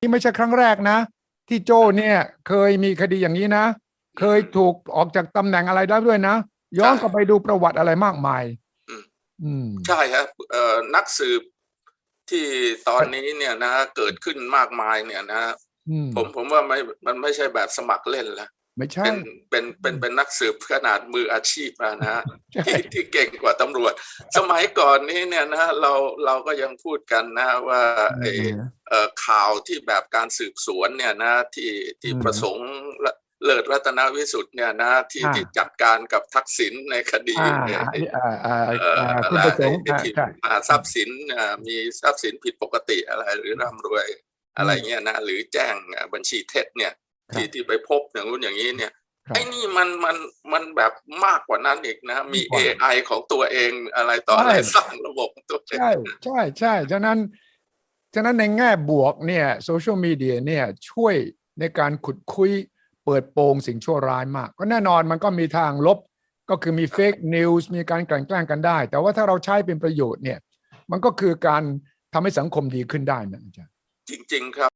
นี่ไม่ใช่ครั้งแรกนะ ที่โจเนี่ย เคยมีคดีอย่างนี้นะ เคยถูกออกจากตำแหน่งอะไรได้ด้วยนะ ย้อนกลับไปดูประวัติอะไรมากมายอืมอืม ใช่ครับเอ่อนักสืบที่ตอนนี้เนี่ยนะ เกิดขึ้นมากมายเนี่ยนะ อืมผมผมว่าไม่มันไม่ใช่แบบสมัครเล่นแล้ว ไม่ใช่เป็นเป็นเป็นเป็นนักสืบขนาดมืออาชีพแล้วนะใช่ที่ที่เก่งกว่าตำรวจ สมัยก่อนนี้เนี่ยนะเราเราก็ยังพูดกันนะว่าไอ้เอ่อข่าวที่แบบการสืบสวนเนี่ยนะที่ที่อืมประสงค์ละเลิศรัตนวิสุทธ์เนี่ยนะที่อ่าที่จัดการกับทักษิณในคดีอ่าเนี่ยอ่าอ่าเอ่ออ่าอะคุณไรประสงค์ไอ้อ่าที่ใช่อ่าทรัพย์สินอ่ามีทรัพย์สินผิดปกติอะไรหรือร่ำรวยอะไรเงี้ยนะหรือแจ้งอ่าบัญชีเท็จเนี่ย ที่ที่ไปพบอย่างนู้นอย่างนี้เนี่ยครับไอ้นี่มันมันมันแบบมากกว่านั้นอีกนะ มีมากกว่า AI ของตัวเองอะไรต่ออะไรใช่สร้างระบบของตัวเอง ใช่ใช่ใช่ฉะนั้นฉะนั้นในแง่บวกเนี่ยโซเชียลมีเดียเนี่ยช่วยในการขุดคุยเปิดโปงสิ่งชั่วร้ายมาก ก็แน่นอนมันก็มีทางลบก็คือมีเฟกนิวส์มีการกลั่นแกล้งกันได้ แต่ว่าถ้าเราใช้เป็นประโยชน์เนี่ย มันก็คือการทำให้สังคมดีขึ้นได้นะอาจารย์จริง ๆ ครับ